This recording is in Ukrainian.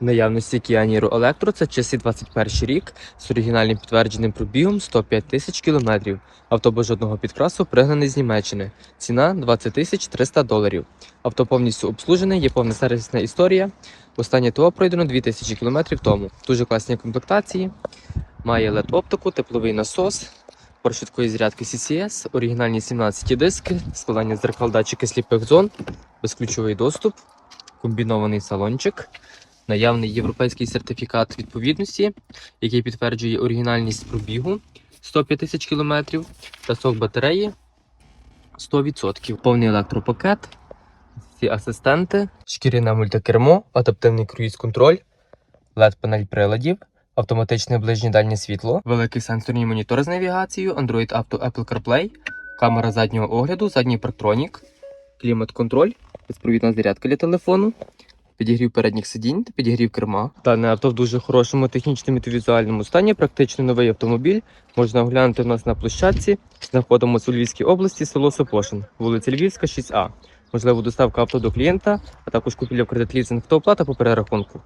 Наявності Niro Electro це часи 21 рік з оригінальним підтвердженим пробігом 105 тисяч кілометрів. Авто без жодного підкрасу пригнаний з Німеччини. Ціна 20 тисяч 300 доларів. Авто повністю обслужене, є повна сервісна історія. Останнє ТО пройдено 2000 кілометрів тому. Дуже класні комплектації. Має LED оптику, тепловий насос, пort швидкої зарядки CCS, оригінальні 17 диски, складання дзеркал датчики сліпих зон, безключовий доступ, комбінований салончик, наявний європейський сертифікат відповідності, який підтверджує оригінальність пробігу 105 тисяч кілометрів, та сок батареї 100%. Повний електропакет, всі асистенти, шкіряне мультикермо, адаптивний круїз-контроль, LED-панель приладів, автоматичне ближнє дальнє світло, великий сенсорний монітор з навігацією, Android Auto Apple CarPlay, камера заднього огляду, задній парктронік, клімат-контроль, безпровідна зарядка для телефону, підігрів передніх сидінь та підігрів керма. Дане авто в дуже хорошому технічному та візуальному стані, практично новий автомобіль. Можна оглянути у нас на площадці. Знаходимося у Львівській області, село Сопошин, вулиця Львівська, 6А. Можливо, доставка авто до клієнта, а також купівля в кредит лізинг та оплата по перерахунку.